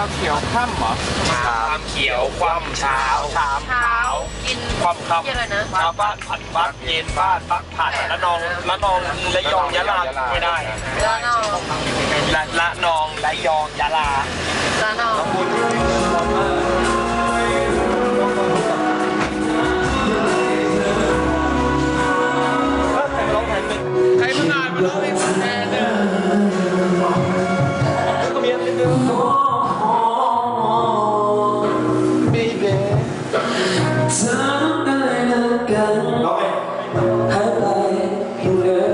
ความเช้าชามเช้ากินความคกินอะไรนะำเช้าบ้านผัดบ้านเย็นบ้านปักผัดละนองละนองละยองยะลาไม่ได้ละนองละละนองละยองยะลาละนองใครเพิ่งอ่านมาแล้วไม่ฟังแน่เลยก็มีอะไรนึง เล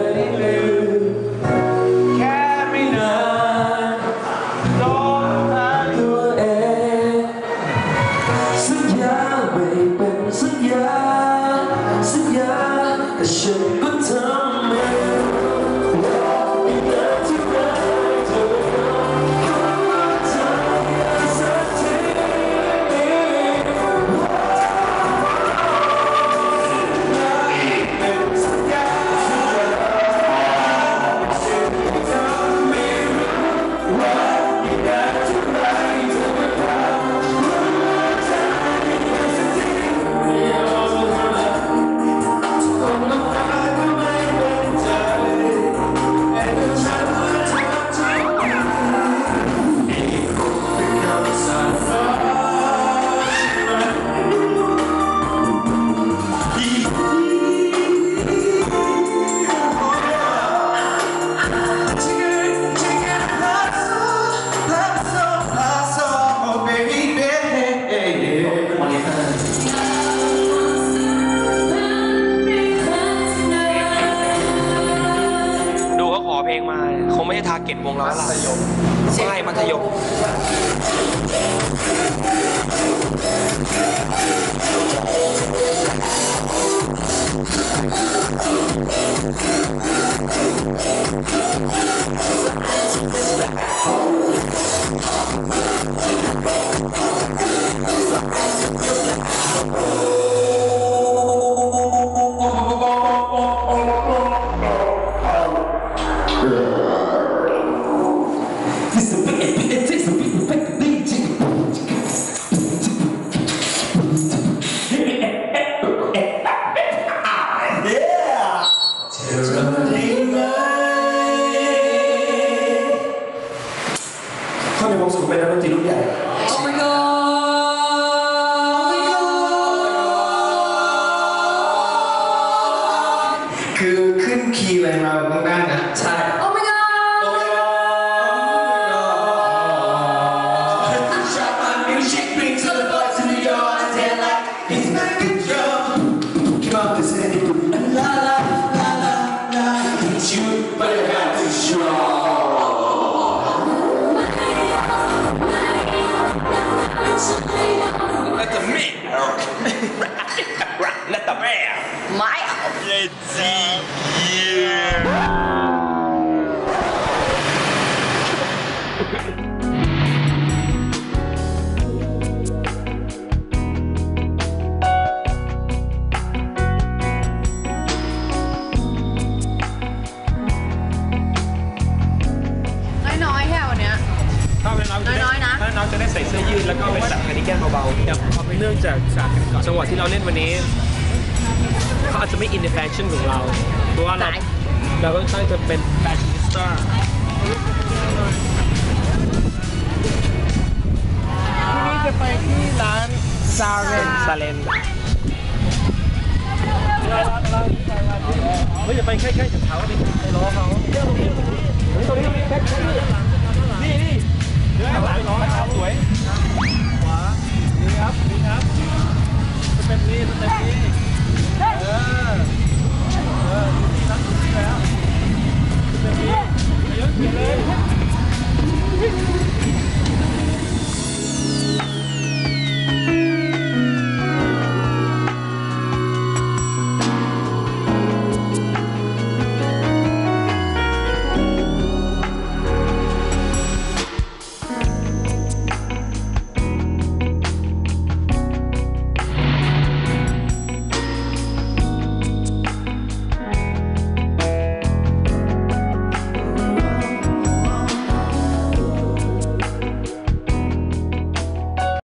ไม่ใช่ทาร์เก็ตวงเราแล้วล่ะไม่มัธยม This บ้ จะได้ใส่เสื้อยืดแล้วก็ไปสักกระดิ่งแก้มเบาๆแต่เนื่องจากจังหวะที่เราเล่นวันนี้เขาอาจจะไม่อินในแฟชั่นของเรา เพราะว่าเราเราก็ตั้งจะเป็นแฟชั่นนิสต้าทีนี้จะไปที่ร้านซาเรนซาเลนเฮ้ยอย่าไปใกล้ๆกับเขาดิไปล้อเขาตรงนี้ตรงนี้ตรงนี้แค่นี่